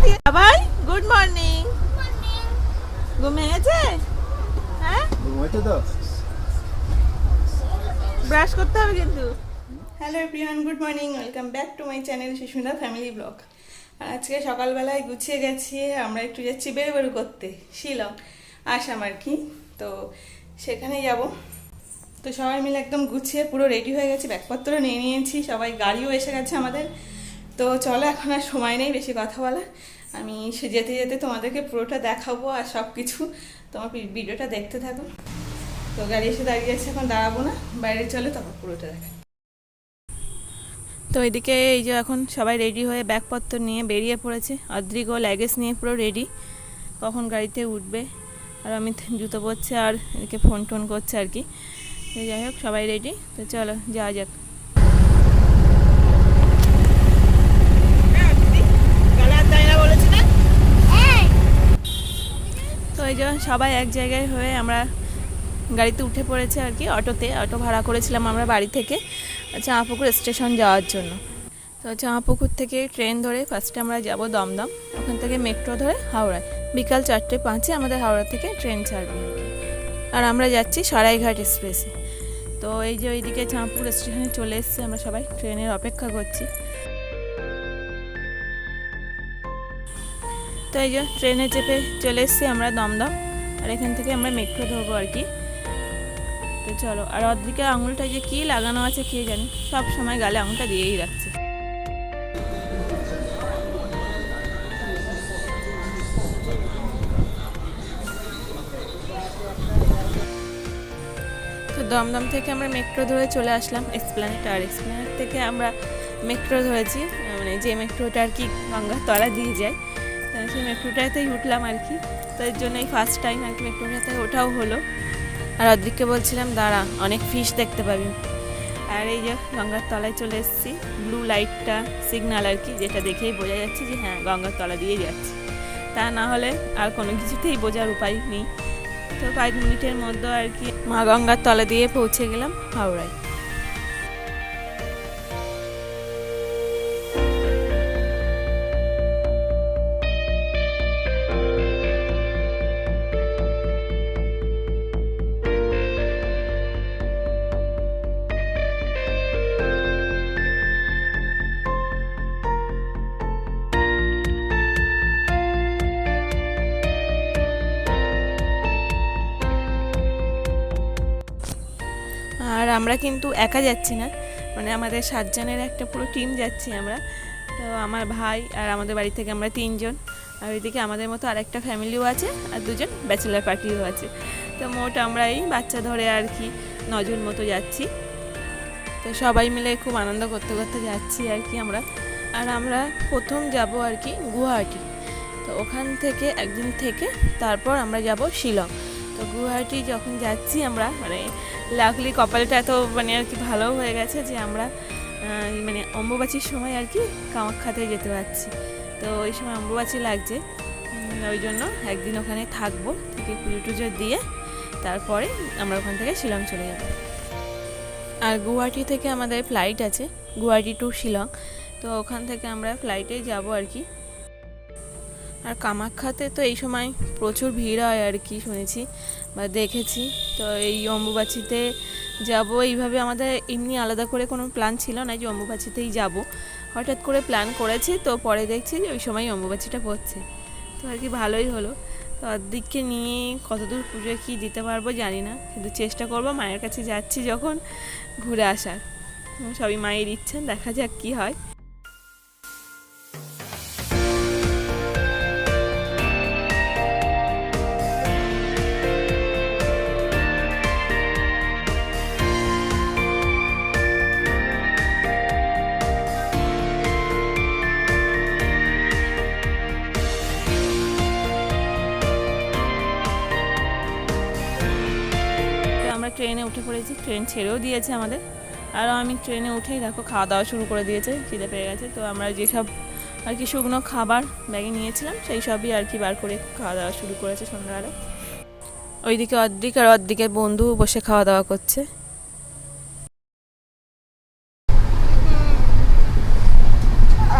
সবাই good morning ঘুম ভেঙেছে? হ্যাঁ? তো। ব্রাশ করতে হবে কিন্তু। Hello everyone good morning welcome back to my channel Susmita family blog আর আজকে সকালবেলায় গুছিয়ে গেছি আমরা একটু যাচ্ছি বেরু করতে শিলং আসাম আর কি। তো সেখানে যাব। তো সবাই মিলে একদম গুছিয়ে পুরো রেডি হয়ে গেছি ব্যাগপত্র নিয়ে নিয়েছি সবাই গাড়িও এসে গেছে আমাদের। তো চলো, এখন আর সময় নেই বেশি কথা বলা আমি সে যেতে যেতে তোমাদেরকে পুরোটা দেখাবো আর সব কিছু তোমার ভিডিওটা দেখতে থাকো। তো গাড়ি এসে দাঁড়িয়ে আছে, এখন দাঁড়াবো না। বাইরে চলে তখন পুরোটা দেখা তো এদিকে এই যে এখন সবাই রেডি হয়ে ব্যাগপত্র নিয়ে বেরিয়ে পড়েছে। অদ্রিক ও লাগেজ নিয়ে পুরো রেডি কখন গাড়িতে উঠবে আর আমি জুতো পরছে আর এদিকে ফোন টোন করছে আর কি। যাই হোক, সবাই রেডি তো চলো, যাওয়া যাক। যে সবাই এক জায়গায় হয়ে আমরা গাড়িতে উঠে পড়েছে আর কি, অটোতে, অটো ভাড়া করেছিলাম আমরা বাড়ি থেকে চাঁপুকুর স্টেশন যাওয়ার জন্য। তো চাঁপুকুর থেকে ট্রেন ধরে ফার্স্টে আমরা যাব দমদম, ওখান থেকে মেট্রো ধরে হাওড়ায় বিকাল চারটে পাঁচে আমাদের হাওড়া থেকে ট্রেন ছাড়বে। আর আমরা যাচ্ছি সরাইঘাট এক্সপ্রেসে তো এই যে ওইদিকে চাঁপুর স্টেশনে চলে এসেছি আমরা সবাই, ট্রেনের অপেক্ষা করছি। তো এই যে, ট্রেনে চেপে চলে এসেছি আমরা দমদম। আর এখান থেকে আমরা মেট্রো ধরবো আর কি। তো চলো, আর অর্ধেকের আঙুলটা যে কি লাগানো আছে কে জানি? সব সময় গালে আঙুলটা দিয়েই রাখছে। তো দমদম থেকে আমরা মেট্রো ধরে চলে আসলাম এক্সপ্ল্যানেট আর এক্সপ্ল্যানেট থেকে আমরা মেট্রো ধরেছি মানে যে মেট্রোটা আর কি গঙ্গার তলা দিয়ে যায়। তো সেই মেট্রোটাতেই উঠলাম আর কি। তো এর জন্য এই ফার্স্ট টাইম আর কি মেট্রোটাতে ওঠাও হলো। আর অদ্রিককে বলছিলাম, দাঁড়া, অনেক ফিশ দেখতে পাবি। আর এই যে গঙ্গার তলায় চলে এসেছি। ব্লু লাইটটা সিগনাল আর কি, যেটা দেখেই বোঝা যাচ্ছে যে হ্যাঁ গঙ্গার তলা দিয়ে যাচ্ছে। তা না হলে আর কোনো কিছুতেই বোঝার উপায় নেই। তো কয়েক মিনিটের মধ্যে আর কি মা গঙ্গার তলা দিয়ে পৌঁছে গেলাম হাওড়ায়। আমরা কিন্তু একা যাচ্ছি না। মানে আমাদের সাতজনের একটা পুরো টিম যাচ্ছি আমরা। তো আমার ভাই আর আমাদের বাড়ি থেকে আমরা তিনজন। আর ওইদিকে আমাদের মতো আরেকটা ফ্যামিলিও আছে আর দুজন ব্যাচেলার পার্টিও আছে। তো মোট আমরা এই বাচ্চা ধরে আর কি নজন মতো যাচ্ছি। তো সবাই মিলে খুব আনন্দ করতে করতে যাচ্ছি আর কি আমরা। আর আমরা প্রথম যাব আর কি গুয়াহাটি। তো ওখান থেকে একদিন থেকে তারপর আমরা যাব শিলং। তো গুয়াহাটি যখন যাচ্ছি আমরা মানে লাকলি কপালটা এত মানে আর কি ভালো হয়ে গেছে যে আমরা মানে অম্বুবাচীর সময় আর কি কামাখ্যাতে যেতে পারছি। তো ওই সময় অম্বুবাচী লাগছে ওই জন্য একদিন ওখানে থাকব, থেকে পুজো টুজো দিয়ে তারপরে আমরা ওখান থেকে শিলং চলে যাব। আর গুয়াহাটি থেকে আমাদের ফ্লাইট আছে, গুয়াহাটি টু শিলং। তো ওখান থেকে আমরা ফ্লাইটে যাব আর কি। আর কামাখ্যাতে তো এই সময় প্রচুর ভিড় হয় আর কি শুনেছি বা দেখেছি। তো এই অম্বুবাচিতে যাব, এইভাবে আমাদের এমনি আলাদা করে কোনো প্ল্যান ছিল না যে অম্বুবাচিতেই যাব। হঠাৎ করে প্ল্যান করেছি, তো পরে দেখছি যে ওই সময় অম্বুবাচিটা পড়ছে তো আর কি ভালোই হলো। তো অর্ধেককে নিয়ে কতদূর পুজো কী দিতে পারব জানি না, কিন্তু চেষ্টা করব মায়ের কাছে যাচ্ছি যখন ঘুরে আসার। সবই মায়ের ইচ্ছা, দেখা যাক কী হয়। ট্রেনে উঠে পড়েছি। ট্রেন ছেড়েও দিয়েছে আমাদের। আর আমি ট্রেনে উঠেই দেখো খাওয়া দাওয়া শুরু করে দিয়েছে, খিদে পেয়ে গেছে। তো আমরা যেসব আর কি শুকনো খাবার ব্যাগে নিয়েছিলাম, সেই সবই আর কি বার করে খাওয়া দাওয়া শুরু করেছে সন্ধ্যাবেলা ওইদিকে অর্ধেক আর অর্ধেকের বন্ধু বসে খাওয়া দাওয়া করছে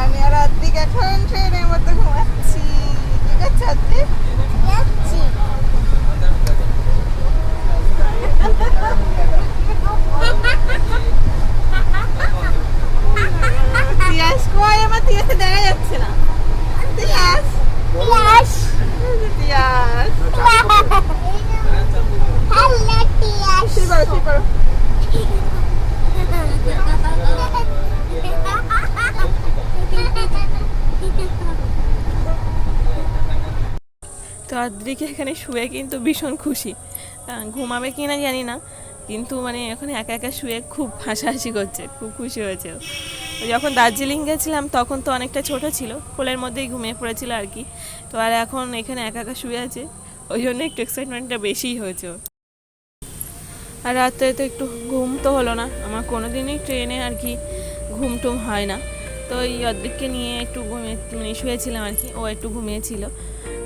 আমি আর অর্ধেক এখন ট্রেনের মধ্যে ঘুমাচ্ছি করো শুয়ে পড়ো তো আদ্রিকে এখানে শুয়ে কিন্তু ভীষণ খুশি। ঘুমাবে কি না জানি না, কিন্তু মানে এখন একা একা শুয়ে খুব হাসাহাসি করছে, খুব খুশি হয়েছে যখন দার্জিলিং গেছিলাম তখন তো অনেকটা ছোট ছিল, কোলের মধ্যেই ঘুমিয়ে পড়েছিল আর কি। তো আর এখন এখানে একা একা শুয়ে আছে, ওই জন্য একটু এক্সাইটমেন্টটা বেশিই হয়েছে আর রাত্রে তো একটু ঘুম তো হলো না। আমার কোনো দিনই ট্রেনে আর কি ঘুম টুম হয় না। তো এই অর্ধেককে নিয়ে একটু ঘুমিয়ে মানে শুয়েছিলাম আর কি। ও একটু ঘুমিয়েছিল।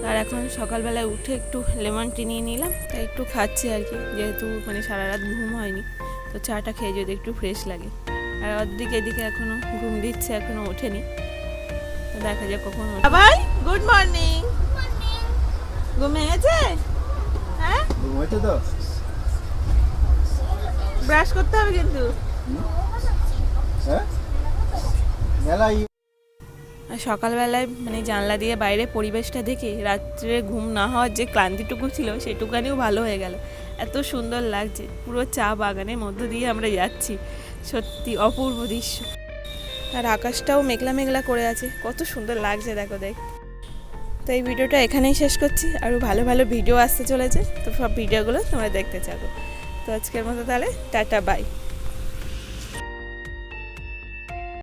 আর এখন সকালবেলায় উঠে একটু লেমন টি নিয়ে নিলাম। তাই একটু খাচ্ছি আর কি যেহেতু মানে সারা রাত ঘুম হয়নি। তো চাটা খেয়ে যদি একটু ফ্রেশ লাগে। আর অর্ধেক এদিকে এখনও ঘুম দিচ্ছে এখনও ওঠেনি। তো দেখা যাক কখন। বাবাই গুড মর্নিং ঘুমিয়ে গেছে? হ্যাঁ? ঘুমাইছো তো। ব্রাশ করতে হবে কিন্তু। হ্যাঁ? আর সকালবেলায় মানে জানলা দিয়ে বাইরে পরিবেশটা দেখে রাত্রে ঘুম না হওয়ার যে ক্লান্তিটুকু ছিল সেটুকানিও ভালো হয়ে গেল। এত সুন্দর লাগছে পুরো চা বাগানের মধ্য দিয়ে আমরা যাচ্ছি। সত্যি অপূর্ব দৃশ্য। আর আকাশটাও মেঘলা মেঘলা করে আছে কত সুন্দর লাগছে দেখো দেখ। তো এই ভিডিওটা এখানেই শেষ করছি আরও ভালো ভালো ভিডিও আসতে চলেছে তো সব ভিডিওগুলো তোমরা দেখতে চাবো তো আজকের মতো তাহলে টাটা বাই